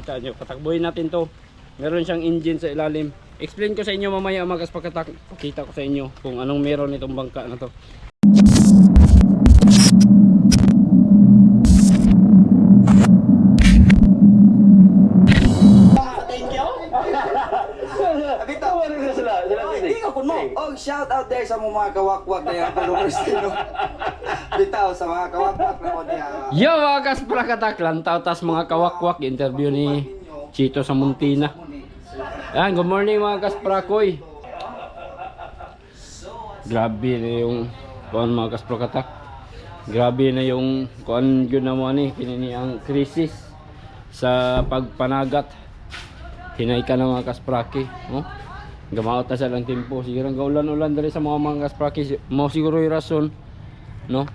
Kita nyo, patakbuhin natin to. Meron siyang engine sa ilalim. Explain ko sa inyo mamaya magas pagkatak. Pakita ko sa inyo kung anong meron itong bangka na to. Oh, shout out there sa mga kawakwak na yung followers nino. Bitaw sa mga kawakwak na ko diya. Yo mga kaspakatak, lantaw tas mga kawakwak. Interview ni Chito sa Muntina. Yan, good morning mga kasprakoy. Grabe na yung kuan mga kasprakatak. Grabe na yung kuan yun na mo ni kinini ang krisis sa pagpanagat. Hinay ka na mga kaspraki. No? Gamaot na sa lang tempo. Siguro ang gaulan-ulan dali sa mga mga kaspraki. Mo siguro yung rason. No?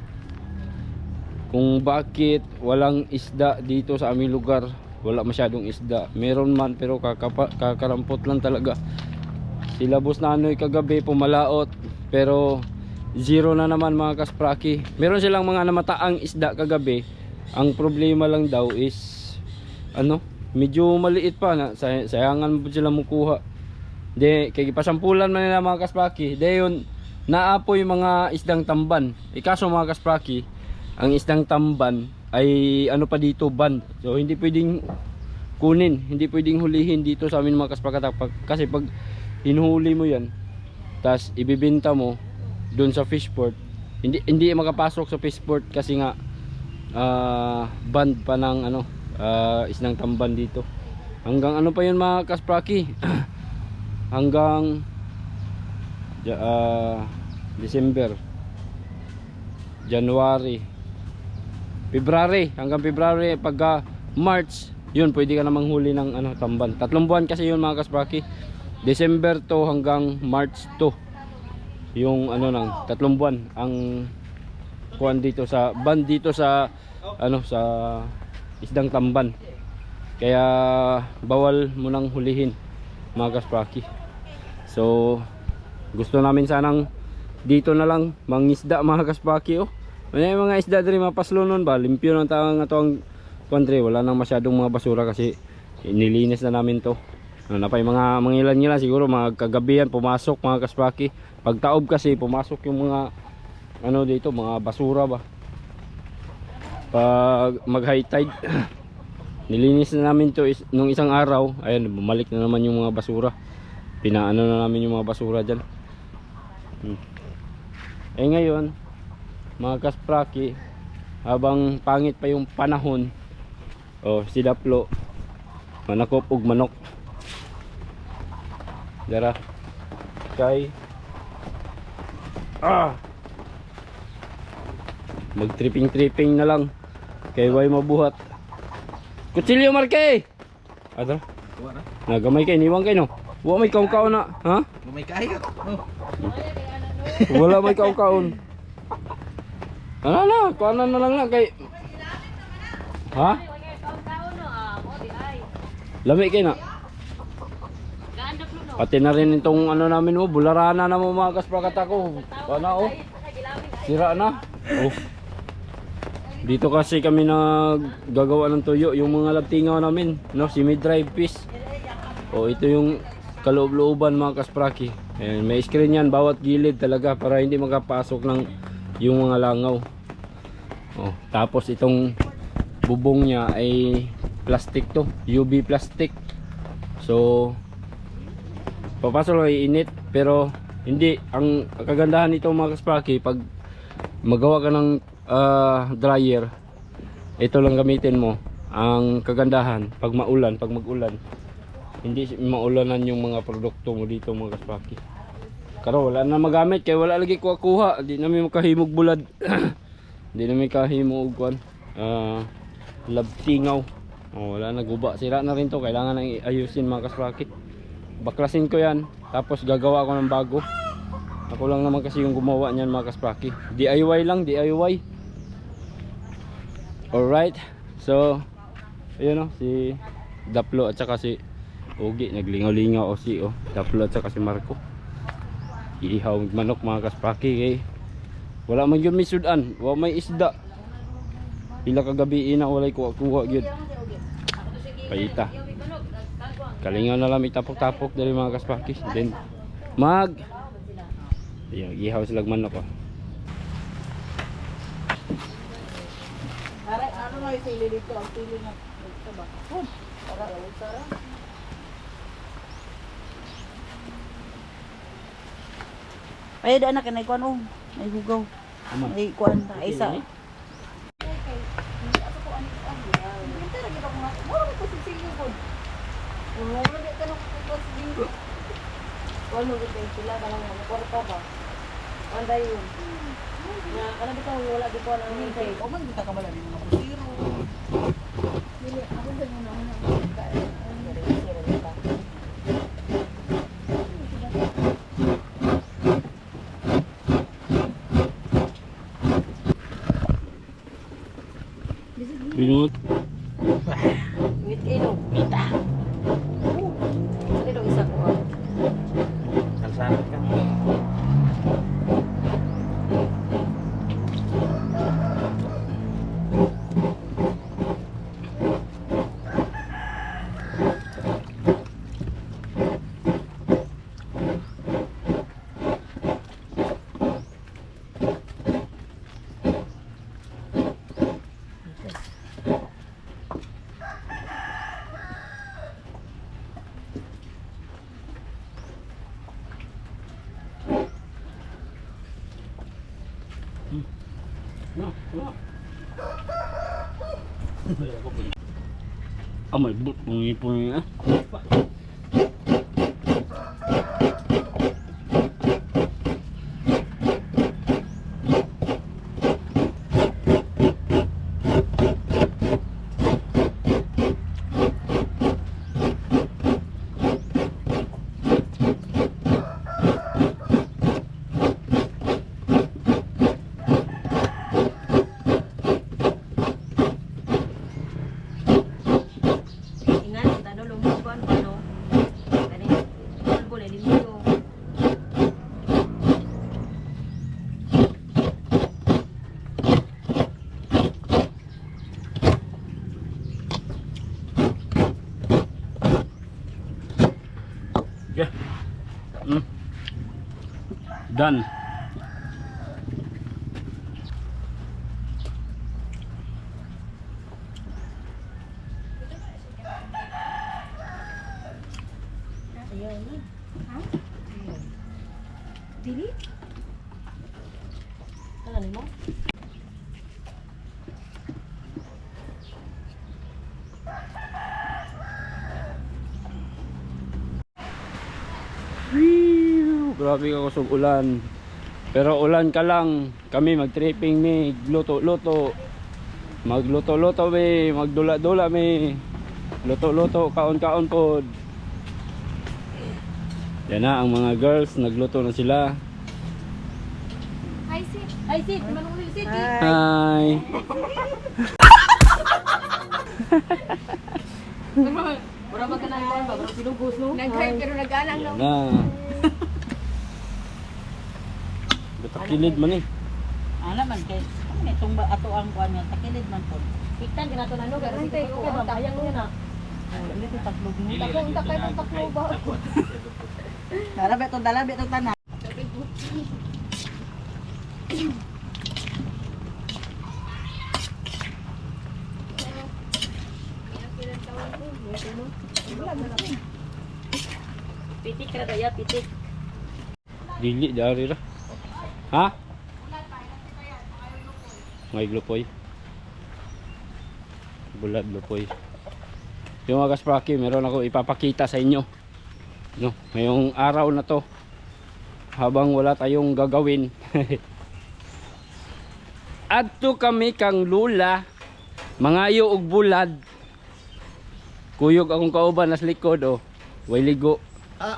Kung bakit walang isda dito sa aming lugar wala masyadong isda. Meron man pero kakapa, kakarampot lang talaga. Sila boss na ano'y kagabi pumalaot. Pero zero na naman mga kaspraki. Meron silang mga namataang isda kagabi. Ang problema lang daw is ano? Medyo maliit pa na say- sayangan mo sila mukuha. De kay pasampulan man nila mga kaspraki. De yun naapoy mga isdang tamban. Ikaso mga kaspraki ang isdang tamban ay ano pa dito band. So hindi pwedeng kunin hindi pwedeng hulihin dito sa amin mga kaspakatak Pag- kasi pag hinuhuli mo yan tas ibibenta mo doon sa fishport hindi hindi makapasok sa fishport kasi nga ah, band pa ng ano ah, isdang tamban dito. Hanggang ano pa yun mga kaspraki? Hanggang ah, December. January February hanggang February pagka March yun pwede ka na manghuli ng ano tamban. Tatlong buwan kasi yun mga kaspraki December to hanggang March to. Yung ano nang tatlong buwan ang kuan dito sa ban dito sa ano sa isdang tamban. Kaya bawal mo nang hulihin mga kaspraki so gusto namin sanang dito na lang mangisda mga kaspaki oh may mga isda diri mapaslo nun ba? Limpyo ng tawang nga ang country wala nang masyadong mga basura kasi nilinis na namin to. Ano na pa yung mga mangilan nila siguro mga kagabihan pumasok mga kaspaki pag taob kasi pumasok yung mga ano dito mga basura ba? Pag mag high tide nilinis na namin to is, nung isang araw ayun bumalik na naman yung mga basura. Pinaano na namin yung mga basura dyan. Hmm. Eh ngayon, mga kaspraki, habang pangit pa yung panahon, oh, si Daplo, manakop ug manok. Dara. Kay Ah. Mag-tripping-tripping na lang. Kay way mabuhat. Kutsilyo Marke. Ada. Wala. Nagamay kay niwang kay no. Wa may kaw na, ha? May kaya. Oh. Wala may kaon-kaon. Ano na, kuanan na lang na kay Ha? Lami kay na. Pati na rin itong ano namin oh, bularana na mo mga kasprakat ako. Bana oh. Sira na. Oh. Dito kasi kami naggagawa ng tuyo, yung mga labtingaw namin, no, si mid-drive piece. Oh, ito yung kaloob-looban mga kaspraki. Ayan, may screen yan bawat gilid talaga para hindi makapasok ng yung mga langaw. Oh, tapos itong bubong niya ay plastic to, UV plastic. So papasok lang init pero hindi. Ang kagandahan nito mga kaspraki pag magawa ka ng ah, dryer ito lang gamitin mo. Ang kagandahan pag maulan pag magulan hindi maulanan yung mga produkto mo dito mga kaspaki karo wala na magamit kaya wala lagi kuha kuha di namin makahimog bulad di namin kahimog kuan ah labtingaw. Oh, wala na guba sira na rin to. Kailangan na ayusin mga kaspaki baklasin ko yan. Tapos gagawa ko ng bago. Ako lang naman kasi yung gumawa niyan mga kaspaki DIY lang DIY alright. So ayun o si Daplo at saka si Ugi naglingaw-lingaw o si oh, Daplo at saka si Marco. Ihaw manok mga kaspaki kay wala man yun may sudan wala may isda pila kagabi ina walay kuha kuha gyud Paita. Kalingaw na lang itapok-tapok dali mga kaspakis. Then mag Ayan, ihaw sila manok oh. Aray, ano na yung sili dito? Ang sili na. Ba? Hum. Tara, tara. Ay, daan na kinay kuan oh. May hugaw. May kuan ta isa. Ano ba sila kanang mga kwarta ba? Anday yun. Na kana bitaw wala di ko hintay. O man kita kamala ni mga kusiro. Ako muna na. Ayun ni. Ha? Dili? Ano mo? Grabe ka kusog ulan. Pero ulan ka lang. Kami mag-tripping mi, luto-luto. Magluto-luto mi, magdula-dula mi. Luto-luto, kaon-kaon pod. Yan na ang mga girls, nagluto na sila. Hi, Sid. Hi, Sid. Manong Sid. Hi. Mura ba ka na kuan ba? Bro silugos no? Nag-hype pero nag-alang Yan no. na. Batakilid man eh. Ana man kay ano itong ba ato ang kuan niya takilid man to. Iktan din ato nano pero sige ko ba bayang niya na. Dili ko tatlog ni. Takong takay ng taklo ba. Dala beto dala beto tanan. Pitik ra daya pitik. Dili dari ra. Ha? May glupoy. Bulad glupoy. Yung mga kaspraki, meron ako ipapakita sa inyo. No, ngayong araw na to habang wala tayong gagawin. Adto kami kang lula mangayo og bulad. Kuyog akong kauban nas likod oh. Way ligo.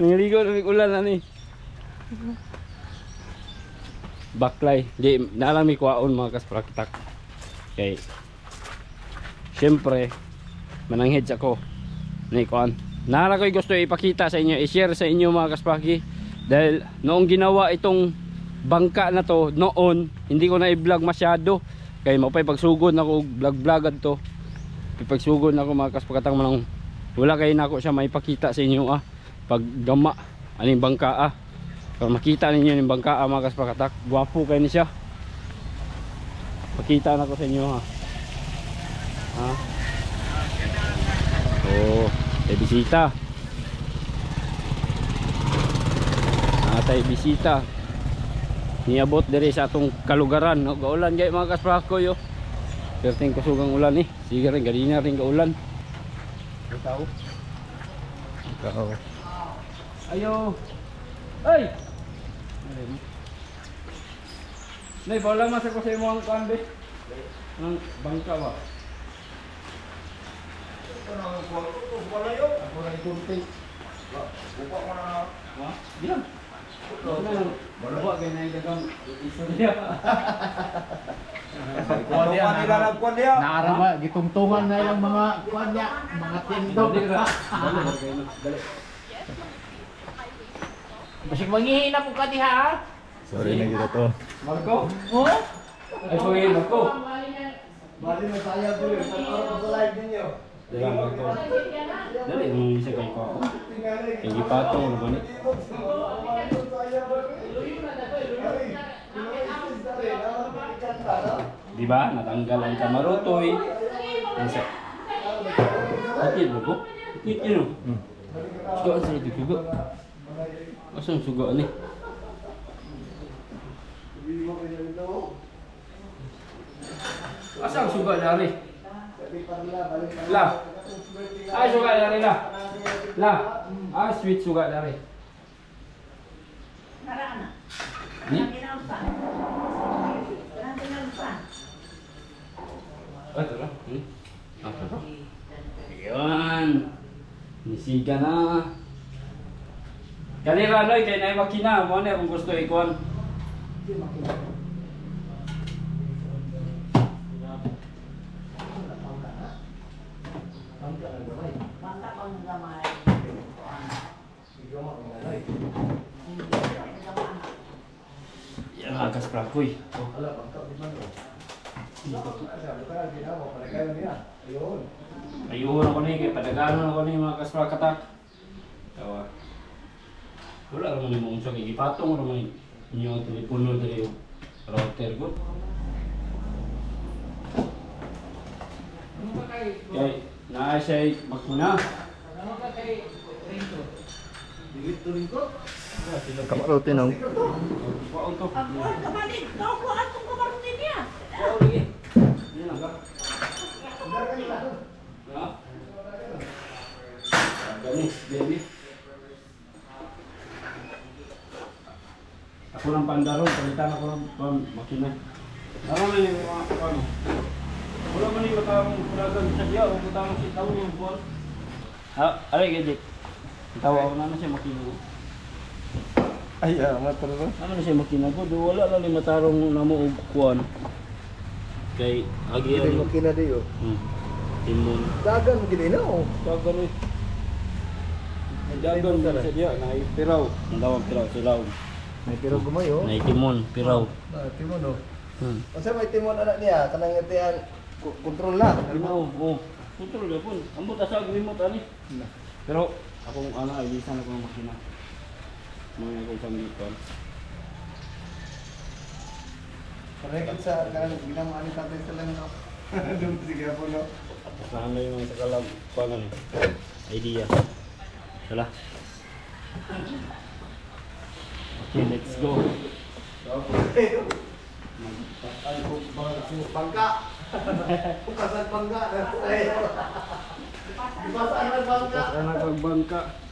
Niligo na ulan na ni. Baklay. Di, naalami kwaon mga kaspraktak. Okay. Siyempre, mananghid ako. Ni kuan. Nara ko'y gusto ipakita sa inyo, i-share sa inyo mga kaspaki. Dahil noong ginawa itong bangka na to, noon, hindi ko na i-vlog masyado. kay mapay pagsugod nako vlog vlogad to. Pagsugod nako mga kaspakatang manang wala kay nako siya maipakita sa inyo ah. Pag gama aning bangka ah. Para makita ninyo yung bangka ah, mga kaspakatak gwapo kay ni siya. Pakita na ko sa inyo ha ha oh may bisita. Atay bisita. Niabot diri sa atong kalugaran. No gaulan gay mga kasprako yo. Perting kusugang ulan eh. Sige rin ganina rin gaulan. Ikaw? Ikaw. Ayo. Ay! Nay, wala mas ako sa imo ang kuan be. Ang bangka ba? Ako rin kunti. Ha? Di lang. Wala kay na dagang istorya. Kuan dia nila nagkuan dia. Naarama, gitungtungan na yung mga kuan niya, mga tindog. Basig manghihina po ka diha. Sorry na kita to. Marco. Oh? Ay pagin Marco. Bali na saya po yun. Ano sa live ninyo? Dali mo isa kay ko. Kay gipato ano ba ni? Di ba? Natanggal ang kamarotoy. Ang sa Akit mo po? Akit yun o. Sugaan sa ito suga. Asang suga ni? Asang suga dari? La. Ay suga dari la. La. Ah sweet suga dari. Ni? Ah, ito na. Hmm? Ah, ito na. Ayan. Nisiga na. Kanira noy kay nay makina mo na kung gusto ikuan. Yan agas prakoy. Ayun ako ni kay padagano ako ni mga kasprakatak. Tawa. Wala naman ni mong sa gipatong naman inyo ang telepono diri yung router ko. Kay naa siya makina. Kamarote nang. Kuwaon to. Ang kapalit, kau kuhaan kong kamarutin niya. Kuwaon lagi. Yan lang ka. Ha? Gani, baby. Ako ng pandaron, palitan ako ng pang makina. Ano man yung mga ano? Wala man yung matamong kulagan sa diya, o matamong si tao yung buwan. Ha, aray gadik. Tawa ako na na siya makina. Ay, ah, matro to. Ano na siya makina ko? Do wala lang ni matarong namo og kuan. Kay agi Hindi ano. mo kina di oh. Hmm. Timon. Dagan mo gid na oh. Dagan eh. Dagan mo sa diya na piraw. Ang tawag piraw, silaw. May pero gumayo. Na timon, piraw. Ah, timon oh. Hmm. Asa may timon anak niya kanang itian kontrol na. Oo, oo. Kontrol ba pun. Ambot asa remote ani. Pero akong ana ay lisan ako ng makina. Mga akong sangitan. Parekit sa kanang ginamaan ni tatay sa lang no. Dum sige po no. Kasama yung mga paano ni? Idea. Sala. Okay, let's go. Ay ko bangka. Bukasan bangka. Bukasan ang bangka.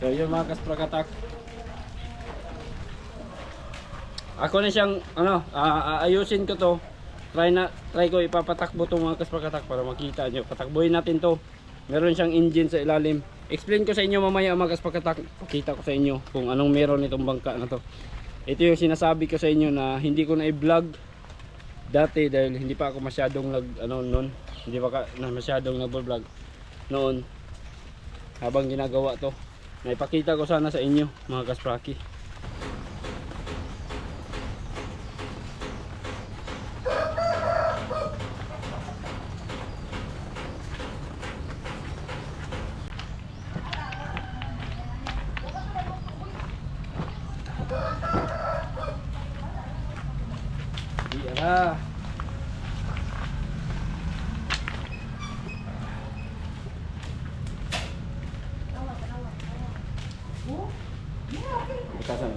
So yun mga kasprakatak. Ako na siyang ano, aayusin ko to. Try na try ko ipapatakbo to mga kasprakatak para makita nyo. Patakbuhin natin to. Meron siyang engine sa ilalim. Explain ko sa inyo mamaya mga kasprakatak. Pakita ko sa inyo kung anong meron itong bangka na to. Ito yung sinasabi ko sa inyo na hindi ko na i-vlog dati dahil hindi pa ako masyadong nag ano noon. Hindi pa ka, na masyadong nag-vlog noon habang ginagawa to. Naipakita ko sana sa inyo mga kaspraki.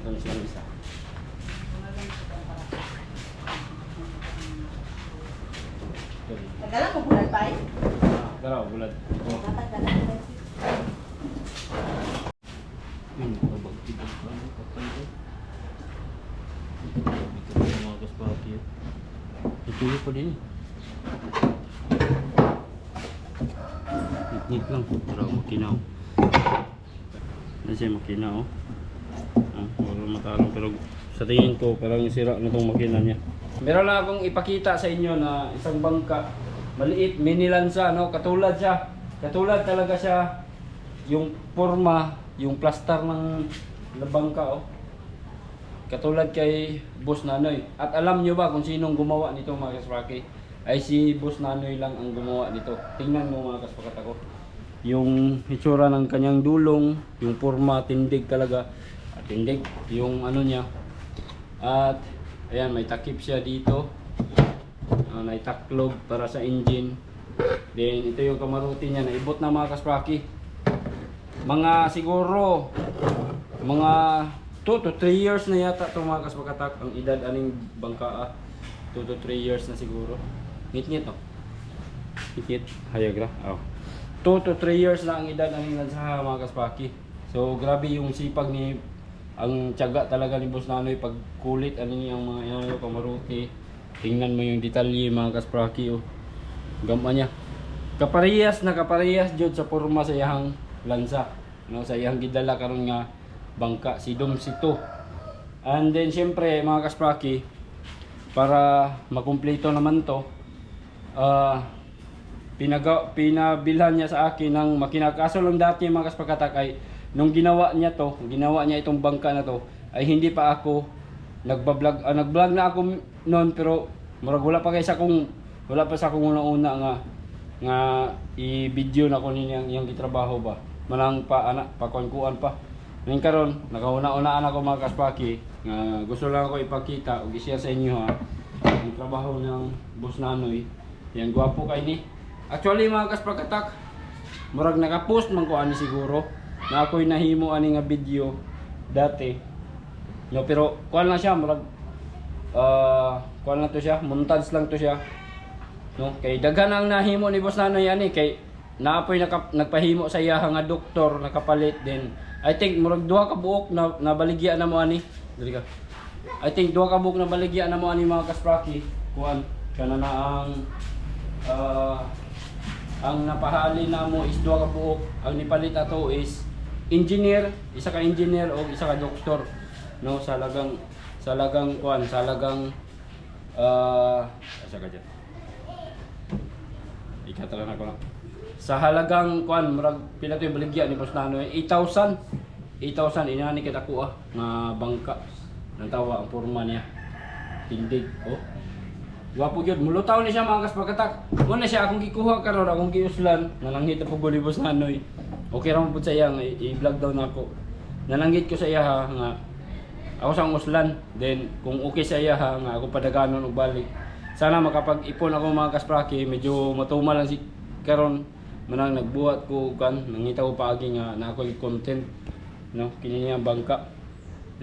matamis lang isa. Nagdala mo bulan pa eh. Ah, Daraw, bulad. Oh. Yun, kabag tibag pa. ano, patay ko. Ito pa yung mga kaspati. Yung pa din. Nit-nit lang. Pero makinaw. Siya makinaw. Ah, wala matalong pero sa tingin ko parang sira na itong makina niya. Meron lang akong ipakita sa inyo na isang bangka maliit, mini lansa, no? Katulad siya. Katulad talaga siya yung forma, yung plaster ng ng bangka, oh. Katulad kay Boss Nanoy. At alam nyo ba kung sinong gumawa nito mga kaspraki? Ay si Boss Nanoy lang ang gumawa nito. Tingnan mo mga kaspakat ako. Yung itsura ng kanyang dulong, yung forma, tindig talaga. At tindig, yung ano niya. At ayan, may takip siya dito. Uh, may taklog para sa engine. Then ito yung kamaruti niya, naibot na mga kaspraki. Mga siguro, mga 2 to 3 years na yata itong mga kasbakatak ang edad aning bangka 2 to 3 years na siguro. Ngit-ngit no ngit-ngit. Hayagra oh. 2 to 3 years na ang edad aning lansaha mga kaspaki so grabe yung sipag ni ang tiyaga talaga ni Boss Nanoy pag kulit ano niya ang mga yan kamaruti. Tingnan mo yung detalye mga kaspaki oh gama niya. Kaparehas na kaparehas jud sa porma sa iyang lansa. No sa iyang gidala karon nga bangka si Dom Sito. And then syempre mga kaspraki para makumpleto naman to ah pinaga, pinabilhan niya sa akin ng makina kaso lang dati mga kaspakatak ay nung ginawa niya to ginawa niya itong bangka na to ay hindi pa ako nagbablog ah, nagblog na ako noon pero murag wala pa kay sa kung wala pa sa akong una-una nga nga i-video na ko niya yung gitrabaho ba. Manang pa anak pa kuan pa. Ngayon karon nakauna-unaan ako mga kaspaki nga gusto lang ako ipakita o i-share sa inyo ha. Ang trabaho ng boss Nanoy yan gwapo kay ni. Actually mga kaspakatak murag naka-post man ko ani siguro na ako'y nahimo ani nga video dati. No pero kuan lang siya murag ah kuan lang to siya montage lang to siya no? Kay daghan ang nahimo ni boss Nanoy ani kay naapoy naka, nagpahimo sa iya nga doktor nakapalit din. I think murag duha ka buok na nabaligya na mo ani. Dili ka. I think duha ka buok na baligya na mo ani mga kaspraki. Kuan kana na ang ah, ang napahali na mo is duha ka buok. Ang nipalit ato is engineer isa ka engineer o isa ka doktor. No? Sa lagang sa lagang kuan sa lagang ah asa ka dyan ikatalan ako na sa halagang kuan murag pila to baligya ni Boss Nanoy? 8,000 8,000 inani kita ko ah nga bangka. Nang tawa ang porma niya. Tindig oh. Gwapo gyud mulutaw ni siya mga kaspakatak mo na siya akong gikuha karon akong giuslan. Nalanghit po guli Boss Nanoy. Okay ra mo pud sa iya i-vlog daw nako nalanghit ko sa iya ha nga ako sa uslan. Then kung okay sa iya ha nga ako padaganon og balik sana makapag-ipon ako mga kaspraki. Medyo matuma lang si karon manang nagbuhat ko kan nangita ko paagi nga na ako content no? Kini niya bangka.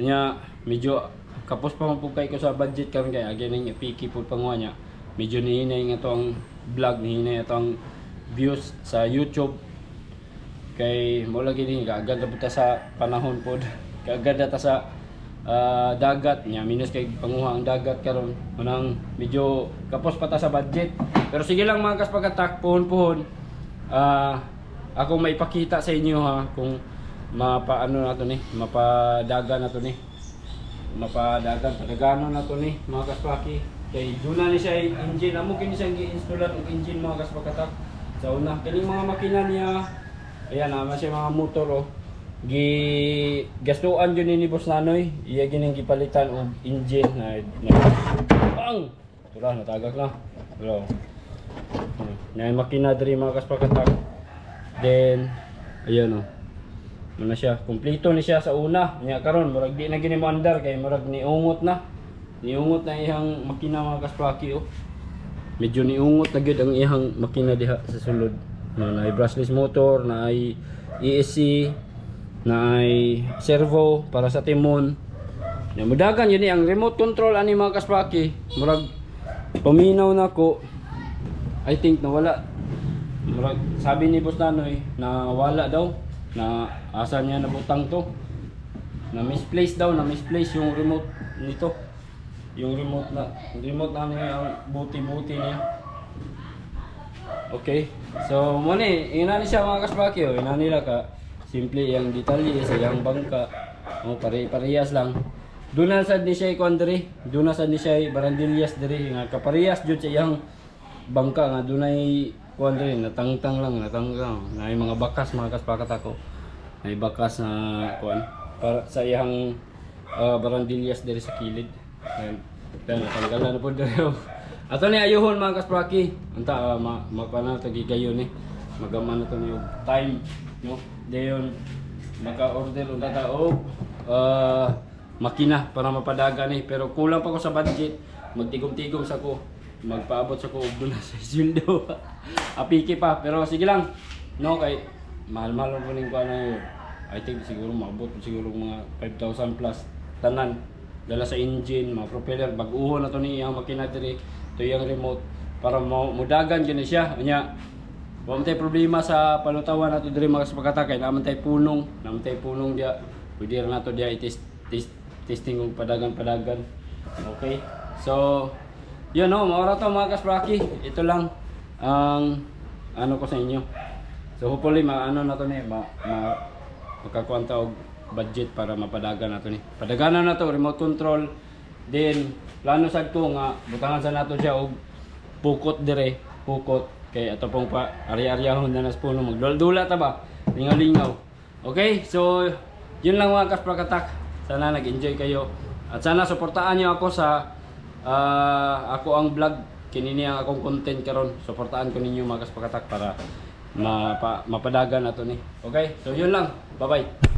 Niya medyo kapos pa man kay ko sa budget karon kay agi ning piki po panguha niya. Medyo nihinay nga to ang vlog nihinay ito ang views sa YouTube. Kay mo lagi ni kaagad na ta sa panahon pod kaagad na ta sa ah, dagat niya. Minus kay panguha ang dagat karon. Manang medyo kapos pa ta sa budget. Pero sige lang mga kaspagatak puhon-puhon ah ako maipakita sa inyo ha kung mapaano na to ni mapadagan na to ni. Mapadagan padagano na to ni mga kaspaki kay duna ni siya engine. Amo kini siya gi-installan og engine mga kaspakatak sa una kining mga makina niya. Ayan naman siya mga motor oh gi gastuan yun ni Boss Nanoy iya gining gipalitan og engine na, na bang Tula, natagak na. Hello. Na makina diri mga kaspakatak. Then, ayan o. Ano siya, kumpleto ni siya sa una. Nya karon murag di na gini mo andar kay murag niungot na. Niungot na ihang makina mga kaspaki o. Medyo niungot na gyud ang ihang makina diha sa sulod. Na na brushless motor, na ay ESC, na ay servo para sa timon. Ya mudagan yun eh, ang remote control ani mga kaspaki. Murag paminaw na ko. I think nawala. Murag sabi ni Boss Nanoy na wala daw na asa niya nabutang to. Na misplace daw, na misplace yung remote nito. Yung remote na remote na niya ang buti-buti niya. Okay. So mo ni, ina ni siya mga kaspaki oh, ina nila ka simple yang detalye sa yang bangka. Oh, pare-parehas lang. Doon na sad ni siya kuan diri. Doon na sad ni siya barandillas diri nga kaparehas jud sa iyang bangka nga dunay kuan diri natangtang lang natangtang na mga bakas mga kaspakat ako. May bakas na kuan para sa iyang uh, barandillas diri sa kilid. Ayun. Then natanggalan na po diri. Ato ni ayuhon mga kaspraki. Anta uh, ma na to gigayon ni. Magaman na to og time no. Dayon maka-order unta ta og uh, makina para mapadaga ni pero kulang pa ko sa budget. Magtigom-tigom sa ko. Magpaabot sa ko og doon sa sweldo. Apiki pa pero sige lang. No kay mahal-mahal po ning kuan yun. I think siguro maabot siguro mga 5,000 plus tanan dala sa engine, mga propeller, bag-uho na to ni iyang makina diri, to iyang remote para mudagan gyud siya. Unya, wa man tay problema sa palutawan nato diri mga kapakata kay naman tay punong, naman tay punong dia. Pwede ra nato dia i-test test, testing og padagan-padagan. Okay? So, yun no, maura to mga kaspraki. Ito lang ang ano ko sa inyo. So hopefully maano na to ni ma, ma makakuha ta og budget para mapadagan nato ni. Padaganan na to remote control. Then plano sad ko nga butangan sa nato siya og pukot dire, pukot kay ato pong pa ari-aryahon na nas puno magdula ta ba. Lingaw-lingaw. Okay? So yun lang mga kasprakatak. Sana nag-enjoy kayo. At sana suportaan niyo ako sa ah, ako ang vlog kinini ang akong content karon. Suportaan ko ninyo mga kasprakatak para mapa, mapadagan nato ni. Okay? So yun lang. Bye-bye.